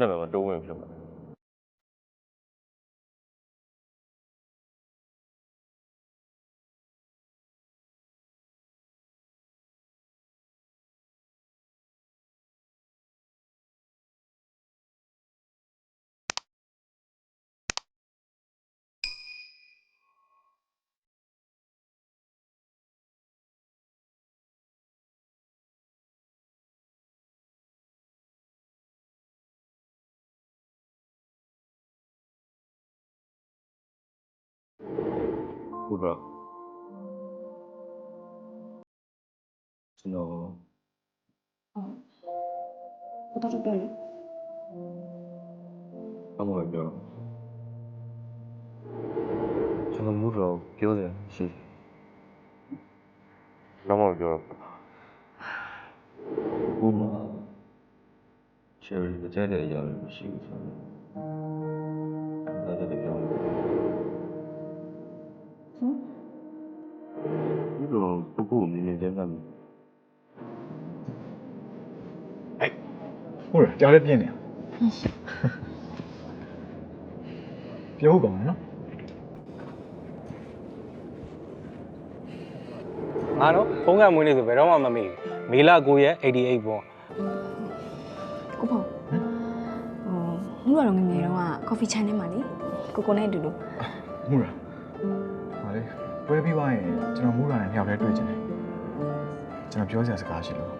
နာမည်မှာတိုးဝင်ဖြစ်မှာ 穆哲，真的。啊，我到这边了。怎么没变？怎么穆哲不见了？是，怎么了？穆哲，其实是在这里一样是幸福的，大家得交流。 တော့ပုဂ္ဂိုလ်မြင်မြင်ချင်းမှတ်ဟုတ်တယ်ကြားလည်းပြင်းနေပြောဟုတ်ပါမယ်နော်ငါတော့ဖုန်းကမွေးနေဆိုဘယ်တော့မှမမေ့ဘူးမေလာ9ရက်88ပေါ့ကိုဖော်ဟိုမူကတော့ငယ်ငယ်တုန်းက coffee channel မှာလေကိုကိုနဲ့အတူတူမူရာဟာလေ ပွဲပြီးသွားရင်ကျွန်တော်မူရာနဲ့မြောက်လဲတွေ့ချင်တယ်ကျွန်တော်ပြောစရာစကားရှိလို့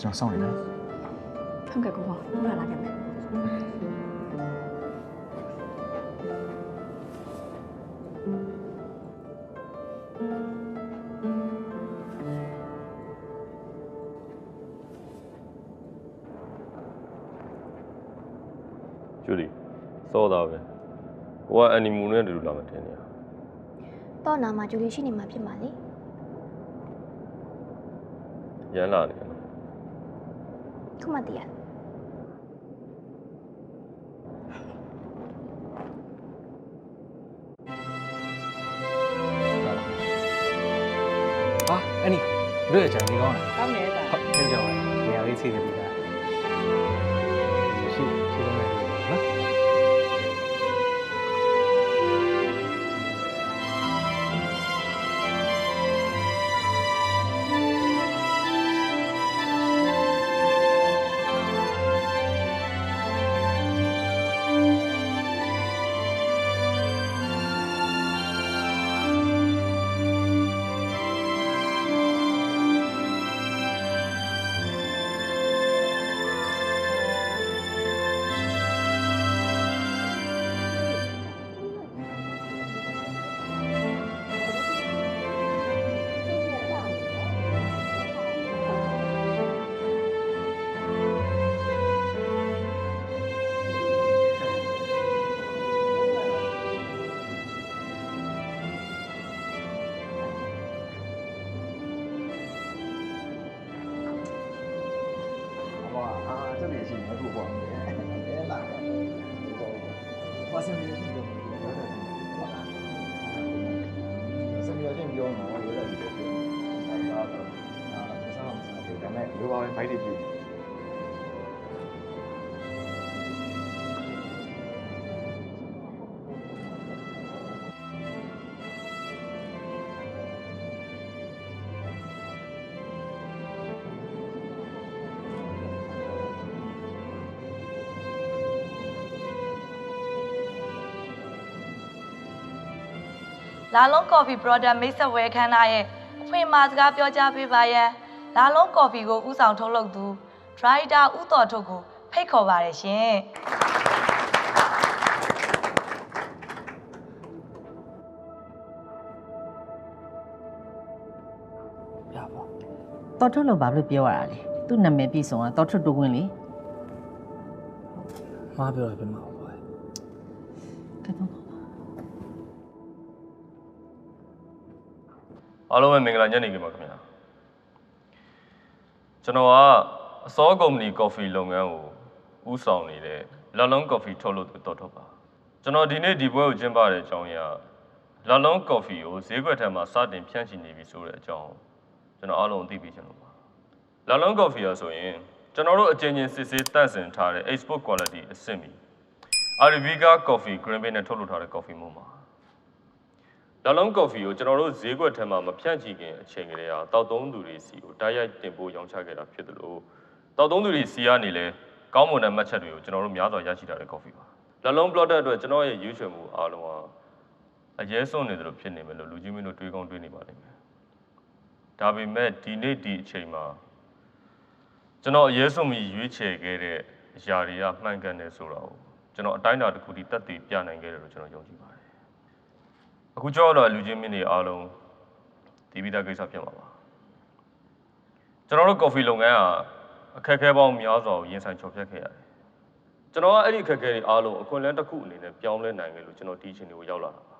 ကျွန်တော်စောင့်နေတယ်ဟုတ်ကဲ့ကိုဖော်မူရလာခဲ့မယ်ကျူလီစောတာပဲဟိုကအန်နီမူနဲ့အတူတူလာမှထင်နေရ တော့နာမှာဂျူလီရှိနေမှာဖြစ်ပါလေရမ်းလာနေတယ်နော်ခုမှတည်းရဟာအဲ့ဒီတို့ရဲ့ဂျန်နေကောင်းလားကောင်းတယ်ဒါဟုတ်ထင်ကြပါနေရာလေးစီးနေပြီလား ပါစင်မီယာချင်းပြောတယ်စင်မီယာချင်းပြောတော့ရိုးရိုးချင်းပြောတယ်ဒါကတော့ဒါကစားမစားဘူးဒါပေမဲ့ရိုးပါပဲဘိုက်တွေပြူ လာလုံး coffee product မိတ်ဆက်ဝယ်ခန်းသားရဲ့အဖွင့်အမှာစကားပြောကြားပေးပါရန်လာလုံး coffee ကိုဥဆောင်ထုတ်လုပ်သူ driver ဥတော်ထုတ်ကိုဖိတ်ခေါ်ပါတယ်ရှင်ရပါတော်ထုတ်လို့ဘာလို့ပြောရတာလဲသူ့နာမည်ပြည့်စုံတာတော်ထုတ်တူဝင်လေမားပြောရပြင်မှာပါကဲတော့ အားလုံးပဲမင်္ဂလာညနေခင်းပါခင်ဗျာကျွန်တော်ကအစောကုမ္ပဏီကော်ဖီလုပ်ငန်းကိုဦးဆောင်နေတဲ့လလုံးကော်ဖီထုတ်လုပ်သူတော်ထုတ်ပါကျွန်တော်ဒီနေ့ဒီပွဲကိုကျင်းပတဲ့အကြောင်းအရာလလုံးကော်ဖီကိုဈေးကွက်ထဲမှာစတင်ဖြန့်ချီနေပြီဆိုတဲ့အကြောင်းကျွန်တော်အားလုံးသိပြီးချင်လို့ပါလလုံးကော်ဖီရဆိုရင်ကျွန်တော်တို့အချင်းချင်းစစ်ဆေးတန့်စင်ထားတဲ့ export quality အဆင့်မီ Arabica coffee green bean နဲ့ထုတ်လုပ်ထားတဲ့ coffee မို့ပါ လာလုံးကော်ဖီကိုကျွန်တော်တို့ဈေးကွက်ထဲမှာမဖြန့်ချီခင်အချိန်ကလေးဟာတောက်သုံးသူတွေစီကိုတိုက်ရိုက်တင်ပို့ရောင်းချခဲ့တာဖြစ်တယ်လို့တောက်သုံးသူတွေစီကနေလဲကောင်းမွန်တဲ့မှတ်ချက်တွေကိုကျွန်တော်တို့များစွာရရှိထားတဲ့ကော်ဖီပါလာလုံး plot အတွက်ကျွန်တော်ရဲ့ရွေးချယ်မှုအားလုံးဟာအရေးစွန့်နေတယ်လို့ဖြစ်နေမယ်လို့လူကြီးမင်းတို့တွေးကောင်းတွေးနေပါလိမ့်မယ်ဒါပေမဲ့ဒီနေ့ဒီအချိန်မှာကျွန်တော်အရေးစွန့်ပြီးရွေးချယ်ခဲ့တဲ့အရာတွေကမှန်ကန်တယ်ဆိုတော့ကျွန်တော်အတိုင်းအတာတစ်ခုထိတက်တည်ပြနိုင်ခဲ့တယ်လို့ကျွန်တော်ယုံကြည်ပါတယ် အခုကြောက်တော့လူချင်းမင်းတွေအားလုံးဒီပြီးသားကိစ္စဖြစ်မှာပါကျွန်တော်တို့ကော်ဖီလုပ်ငန်းကအခက်အခဲပေါင်းများစွာကိုရင်ဆိုင်ကျော်ဖြတ်ခဲ့ရတယ်ကျွန်တော်ကအဲ့ဒီအခက်အခဲတွေအားလုံးအခွင့်အလမ်းတစ်ခုအနေနဲ့ပြောင်းလဲနိုင်ခဲ့လို့ကျွန်တော်ဒီအချိန်တွေကိုရောက်လာတာပါ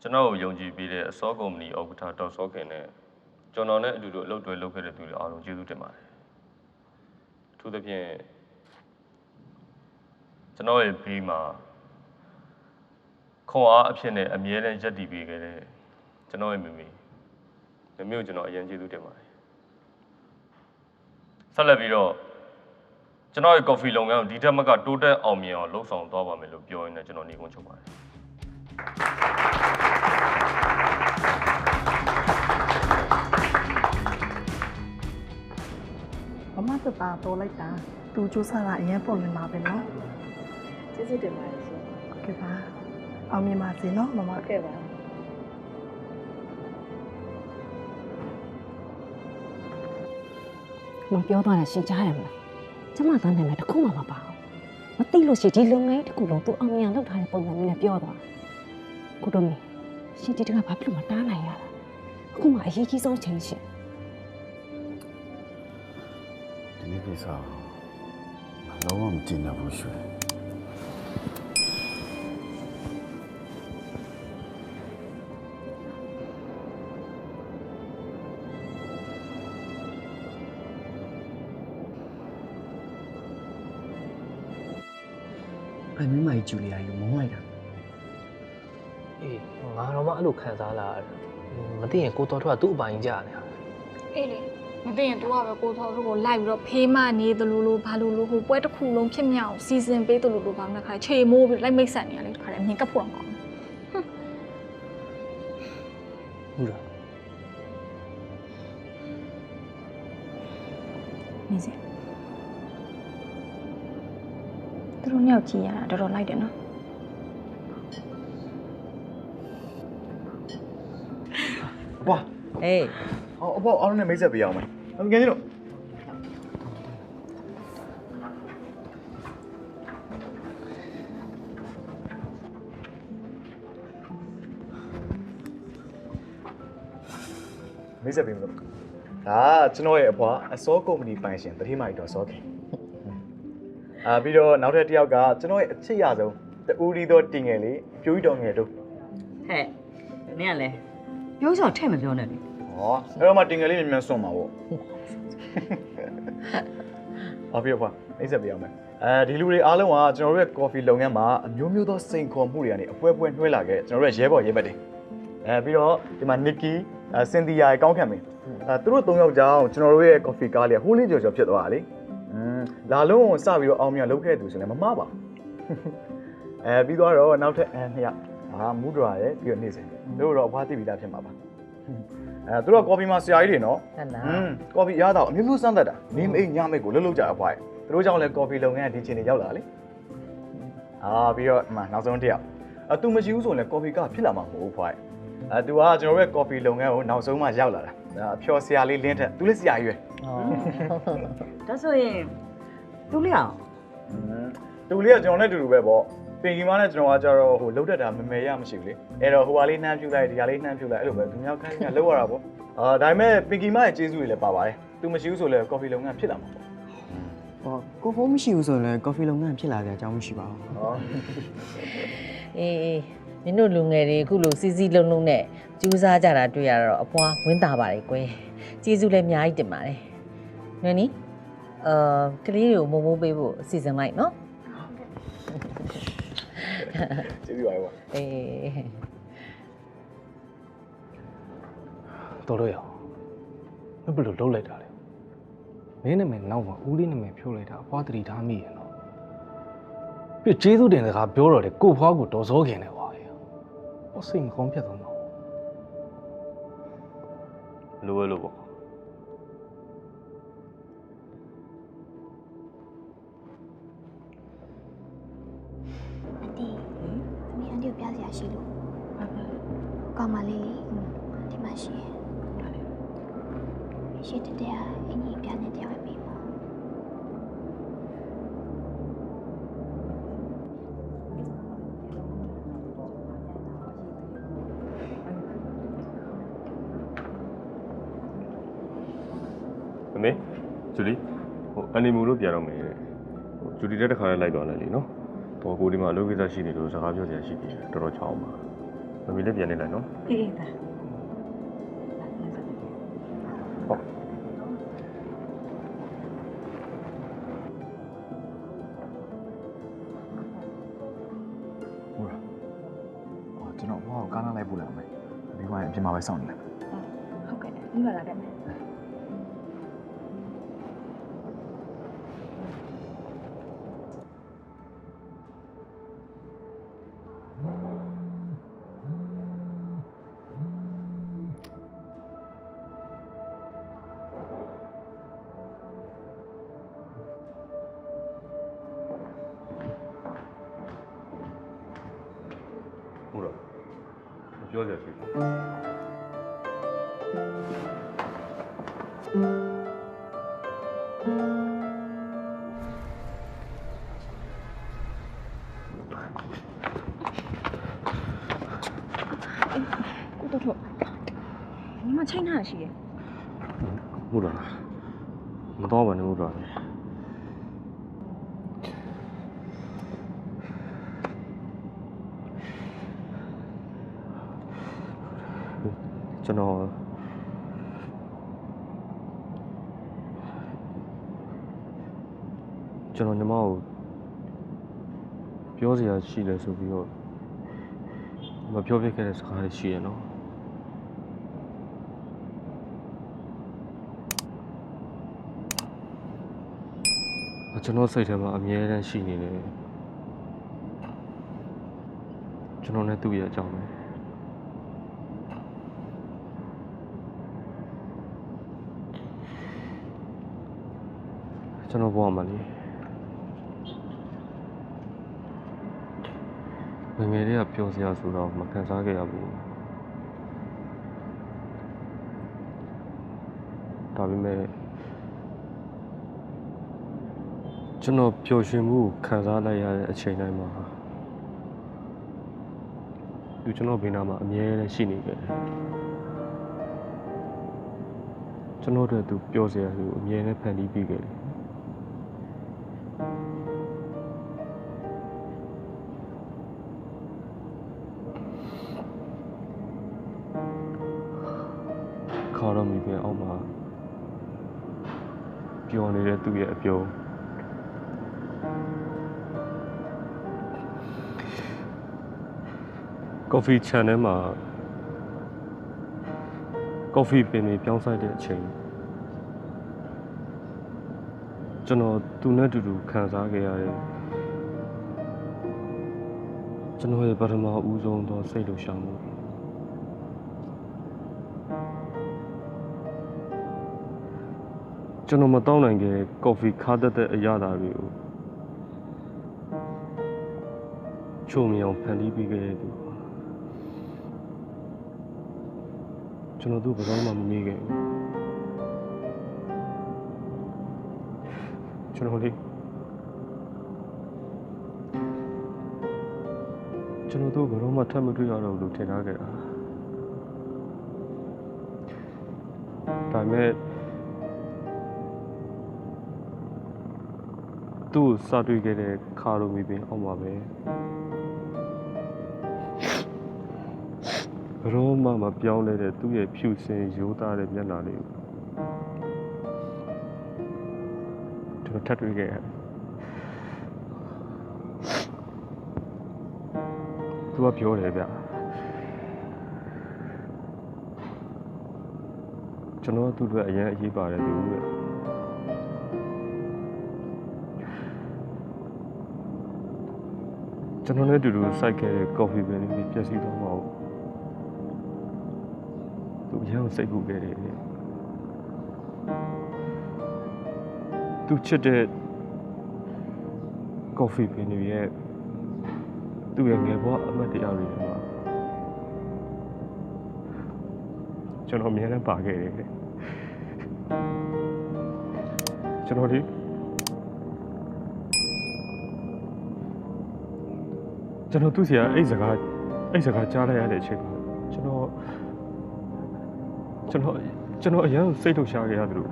ကျွန်တော်ကိုယုံကြည်ပေးတဲ့အစောကုမ္ပဏီဥက္ကဋ္ဌဒေါက်စောခင်နဲ့ကျွန်တော်နဲ့အတူတူအလုပ်တွေလုပ်ခဲ့တဲ့သူတွေအားလုံးကျေးဇူးတင်ပါတယ်အထူးသဖြင့် ကျွန်တော်ရဲ့ဘေးမှာခွန်အားအဖြစ်နဲ့အမြဲတမ်းရက်တည်ပေးခဲ့တဲ့ကျွန်တော်ရဲ့မိမိမိမိကိုကျွန်တော်အရင်ကျေးဇူးတင်ပါတယ်ဆက်လက်ပြီးတော့ကျွန်တော်ရဲ့ coffee လုပ်ငန်းကိုဒီထက်မကတိုးတက်အောင်မြင်အောင်လှုပ်ဆောင်သွားပါမယ်လို့ပြောရင်းနဲ့ကျွန်တော်ညီကုန်းချုပ်ပါတယ်မမတက်တာတော်လိုက်တာသူစူးစမ်းတာအရင်ပုံနေမှာပဲနော် ကျေးဇူးတင်ပါတယ်ရှင်ကဲပါအောင်မြင်ပါစေနော်မမကဲပါမပြောတော့တာရှင်းကြားရမလားကျမသားနာမည်တစ်ခုမှမပါဘူးမသိလို့ရှိရင်ဒီလုပ်ငန်းတစ်ခုလုံးသူအောင်မြင်လုပ်ထားတဲ့ပုံစံမျိုးနဲ့ပြောသွားကိုတို့မီရှင်ဒီတကဘာဖြစ်လို့မတားနိုင်ရတာအခုမှအရေးကြီးဆုံးချိန်ရှင်ဒီနေ့ကိစ္စလုံးဝမကျင်တော့ဘူးရွှေ အမင်းမကြီးဂျူလီယာကြီးမုန်းလိုက်တာအေးငါတော့မှအဲ့လိုခံစားလာရတယ်မသိရင်ကိုတော်ထွက်သူ့အပိုင်ကြာနေတာအေးလေမသိရင် तू ကပဲကိုထော်တို့ကိုလိုက်ပြီးတော့ဖေးမနေသလိုလိုဘာလို့လို့ဟိုပွဲတစ်ခုလုံးဖြစ်မြောက်စီစဉ်ပေးသလိုလိုဘာမှခါခြေမိုးပြီးလိုက်မိတ်ဆက်နေရလေတခါတည်းအမြင်ကပ်ဖို့တော့ကောင်းတယ်ဟုတ်လားနေစေ သူတို့နှစ်ယောက်ကြည့်ရတာတော်တော်လိုက်တယ်နော်ဝါအေးဟောအပေါ်အားလုံးနဲ့မိတ်ဆက်ပေးအောင်မယ်ငယ်ချင်းတို့မိတ်ဆက်ပေးမလို့ဒါကကျွန်တော်ရဲ့အဖွာအစောကုမ္ပဏီပိုင်ရှင်တတိမိုက်တော်စောခင် အာပြီးတော့နောက်ထပ်တစ်ယောက်ကကျွန်တော်ရဲ့အချစ်ရဆုံးတူရီတော်တင်ငယ်လေးပြိုးကြီးတော်ငယ်တို့ဟဲ့နင်ကလည်းပြောချောထည့်မပြောနဲ့လေဩအဲ့တော့မှတင်ငယ်လေးမြန်မြန်စွန့်ပါဗောအဖေဖွာအိဆက်ပြရမယ်အဲဒီလူတွေအားလုံးကကျွန်တော်တို့ရဲ့ coffee လုပ်ငန်းမှာအမျိုးမျိုးသောစိန်ခေါ်မှုတွေကနေအပွဲပွဲနှွှဲလာခဲ့ကျွန်တော်တို့ရဲ့ရဲဘော်ရဲဘက်တွေအဲပြီးတော့ဒီမှာ Nikki အဲစင်တီယာရဲ့ကောင်းခံမင်းအဲသူတို့၃ယောက်ကြောင့်ကျွန်တော်တို့ရဲ့ coffee ကားလေးဟိုးလေးကြော်ကြော်ဖြစ်သွားတာလေอืม လာလုံးကိုစပြီးတော့အောင်မြင်လုပ်ခဲ့သူဆိုရင်လည်းမမှားပါဘူးအဲပြီးတော့နောက်ထပ်အဲနှစ်ယောက်အာမူဒရာရဲ့ပြီးတော့နေစဉ်တို့တော့အဖွားသိပြီးသားဖြစ်မှာပါအဲသူတို့က coffee မှာဆရာကြီးတွေနော်ဟုတ်လားอืมကော်ဖီရတော့အမျိုးမျိုးစမ်းတတ်တာနေမအိမ်ညမိတ်ကိုလှုပ်လှုပ်ကြအဖွားရသူတို့ကြောင့်လည်းကော်ဖီလုပ်ငန်းကဒီချိန်နေရောက်လာလေအာပြီးတော့အမှနောက်ဆုံးတစ်ယောက်အတူမရှိဘူးဆိုရင်လည်းကော်ဖီကဖြစ်လာမှာမဟုတ်ဘူးဖွားရအဲသူကကျွန်တော်တို့ရဲ့ကော်ဖီလုပ်ငန်းကိုနောက်ဆုံးမှရောက်လာတာအဖျော်ဆရာလေးလင်းထက်သူလည်းဆရာကြီးပဲဒါဆိုရင် သူလေးအောင်သူလေးကကျွန်တော်နဲ့အတူတူပဲပေါ့ပင်ကြီးမနဲ့ကျွန်တော်ကကြတော့ဟိုလှုပ်တတ်တာမမဲရမရှိဘူးလေအဲ့တော့ဟိုဟာလေးနှမ်းဖြူလိုက်ဒီဟာလေးနှမ်းဖြူလိုက်အဲ့လိုပဲသူများခိုင်းကလှုပ်ရတာပေါ့အာဒါပေမဲ့ပင်ကြီးမရဲ့ကျေးဇူးတွေလည်းပါပါတယ်သူမရှိဘူးဆိုလည်းကော်ဖီလုပ်ငန်းဖြစ်လာမှာပေါ့ဟောကိုဖုန်းမရှိဘူးဆိုရင်လည်းကော်ဖီလုပ်ငန်းဖြစ်လာတဲ့အကြောင်းမရှိပါဘူးဟောအေးအေးမင်းတို့လူငယ်တွေအခုလိုစီစီလုံးလုံးနဲ့ကြိုးစားကြတာတွေ့ရတော့အဖွားဝင်းတာပါလေကွယ်ကျေးဇူးလည်းအများကြီးတင်ပါတယ်နင်နီ အာကလေးတွေကိုမုံမိုးပေးဖို့အစီအစဉ်လိုက်နော်ကျေးဇူးပါပေါ့အေးတော်လို့ရအောင်မဘယ်လိုလုပ်လိုက်တာလဲမင်းနာမည်နောက်မှာဦးလေးနာမည်ဖြိုးလိုက်တာအဖွားတတိထားမိရင်တော့ပြကျေးဇူးတင်စကားပြောတော့လေကိုဖွားကိုတော်စောခင်တယ်ကွာဟောစိတ်မကောင်းဖြစ်သွားမှာလိုပဲလို့ပေါ့ ရာရှိလို့ကောင်းပါလေလေဒီမှာရှိရရှိတဲ့တဲ့အင်ကြီးပြနေတယ်ဝယ်ပေးပါမမေဂျူလီဟိုအန်နီမူလို့ပြန်တော့မယ်ဟိုဂျူလီတက်တစ်ခါလေးလိုက်သွားလိုက်လीနော် ဟိုကိုဒီမှာအလုပ်ကိစ္စရှိနေလို့စကားပြောစရာရှိတယ်တော်တော်ချောင်းပါမမေလည်းပြန်နေလိုက်နော်အေးအေးဒါဟုတ်ဟုတ်လားဟောကျွန်တော်ဟောကားနားလိုက်ပို့လိုက်အောင်မယ်ဒီမှာအပြင်မှာပဲစောင့်နေလိုက်ဟုတ်ကဲ့ဒီမှာလာခဲ့မယ် ကိုတို့တို့ညီမချိန်ထားရှိရယ်ဟုတ်လားမတော့ပါနဲ့ဟုတ်လားကျွန်တော်ကျွန်တော်ညီမကို ပြောစရာရှိတယ်ဆိုပြီးတော့မပြောပြခဲ့တဲ့စကားတွေရှိရနော်ကျွန်တော်စိတ်ထဲမှာအမြဲတမ်းရှိနေတယ်ကျွန်တော်နဲ့သူ့ရဲ့အကြောင်းပဲကျွန်တော်ဘဝမှာလေ ငယ်ငယ်လေးကပျော်စရာဆိုတော့မခံစားခဲ့ရဘူးဒါပေမဲ့ကျွန်တော်ပျော်ရွှင်မှုကိုခံစားလိုက်ရတဲ့အချိန်တိုင်းမှာသူကျွန်တော်ဘေးနားမှာအမြဲတမ်းရှိနေခဲ့တယ်ကျွန်တော်တို့သူပျော်စရာသူအမြဲတမ်းဖန်တီးပေးခဲ့တယ် သူ့ရဲ့အပြုံးကော်ဖီချန်ထဲမှာကော်ဖီပင်တွေပြောင်းဆိုင်တဲ့အချိန်ကျွန်တော်သူနဲ့အတူတူခံစားခဲ့ရတယ်ကျွန်တော်ရဲ့ပထမဦးဆုံးသောစိတ်လှုပ်ရှားမှု ကျွန်တော်မတောင်းနိုင်ခဲ့ကော်ဖီခါတတ်တဲ့အရာသာတွေကိုချုံမြောင်ဖန်တီးပေးခဲ့တဲ့သူကျွန်တော်သူ့ဘယ်တော့မှမမေ့ခဲ့ဘူးကျွန်တော်လေးကျွန်တော်တို့ဘယ်တော့မှထပ်မတွေ့ရတော့ဘူးလို့ထင်ထားခဲ့တာဒါပေမဲ့ သူ့ကိုစတွေ့ခဲ့တဲ့ခါလိုမီပင်အောက်မှာပဲဘယ်တော့မှမပြောင်းလဲတဲ့သူ့ရဲ့ဖြူစင်ရိုးသားတဲ့မျက်နှာလေးကိုကျွန်တော်ထပ်တွေ့ခဲ့ရတယ်သူကပြောတယ်ဗျကျွန်တော်ကသူ့အတွက်အရင်အရေးပါတယ်သူတဲ့ ကျွန်တော်နဲ့အတူတူစိုက်ခဲ့တဲ့ကော်ဖီပင်လေးပျက်စီးသွားမှာဟုတ်သူအရင်ကစိတ်ပူခဲ့တယ်သူချစ်တဲ့ကော်ဖီပင်တွေရဲ့သူ့ရဲ့ငယ်ဘဝအမှတ်တရတွေထဲမှာကျွန်တော်အများနဲ့ပါခဲ့တယ်ကျွန်တော်ဒီ ကျွန်တော်သူ့စီကအဲ့စကားအဲ့စကားကြားလိုက်ရတဲ့အချိန်မှာကျွန်တော်ကျွန်တော်ကျွန်တော်အရင်စိတ်ထုတ်ရှားခဲ့ရတယ်လို့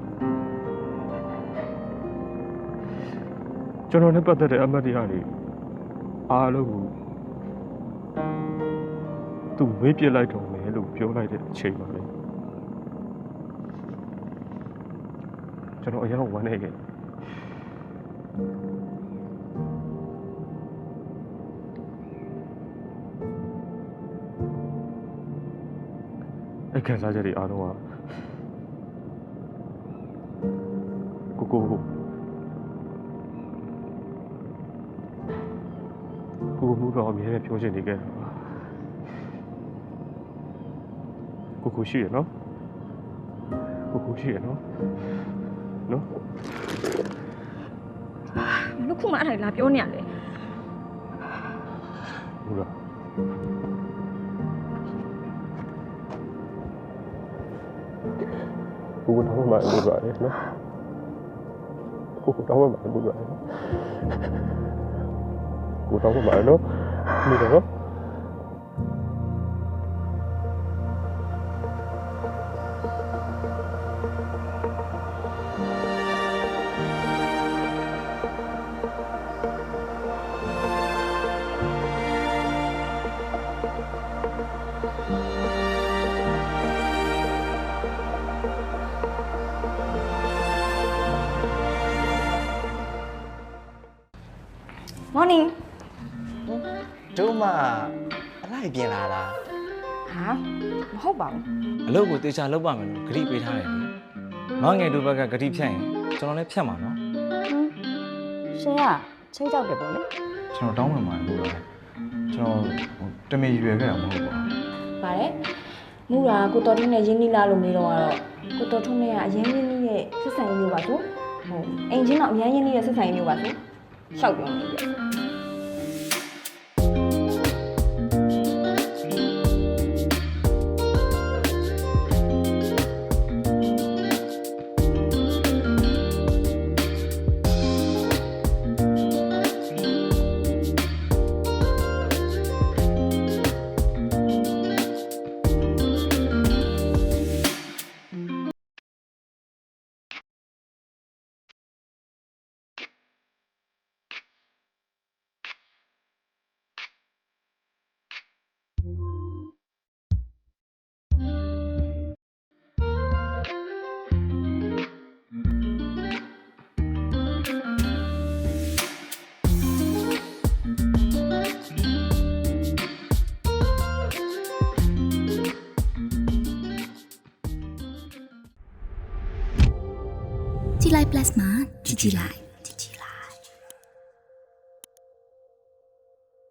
ကျွန်တော်နဲ့ပတ်သက်တဲ့အမတ်တရားတွေအားလုံးကိုသူမေးပြစ်လိုက်တော့မယ်လို့ပြောလိုက်တဲ့အချိန်မှာလေကျွန်တော်အရင်ဝမ်းနေခဲ့တယ် ခံစားချက်တွေအားလုံးကကိုကိုကိုကိုမှုတော့အမြဲတမ်းပြောချင်နေခဲ့တာပါကိုကိုရှိရနော်ကိုကိုရှိရနော်နော်ဘလို့ခုမှအဲ့ဒါလာပြောနေရလဲဟုတ်လား ကိုကိုတော့မှမလုပ်ပါနဲ့နော်ကိုကိုတော့မှမလုပ်ပါနဲ့ကိုတော့မှမနော်မိတော့ morning တို့မှအလိုက်ပြင်လာလားဟာမဟုတ်ပါဘူးအလုပ်ကိုတေချာလုပ်ပါမယ်လို့ဂရိပေးထားတယ်လေ။ငေါငယ်တို့ဘက်ကဂရိဖြတ်ရင်ကျွန်တော်လည်းဖြတ်မှာနော်ရှင်ကချိတ်ကြောက်တယ်ပေါ့လေကျွန်တော်တောင်းပန်ပါတယ်လို့ရတယ်ကျွန်တော်ဟိုတမင်ရွယ်ခဲ့တာမဟုတ်ပါဘူးပါတယ်မူတာကိုတော်ထုံးနဲ့ရင်းနှီးလာလို့နေတော့ကတော့ကိုတော်ထုံးနဲ့ကအရင်ရင်းနှီးရဲ့ဆက်ဆံရေးမျိုးပါဆိုဟိုအိမ်ချင်းတော့အများရင်းနှီးရဲ့ဆက်ဆံရေးမျိုးပါဆို ရှောက်ပြောနေ 纪来 plasma จุ来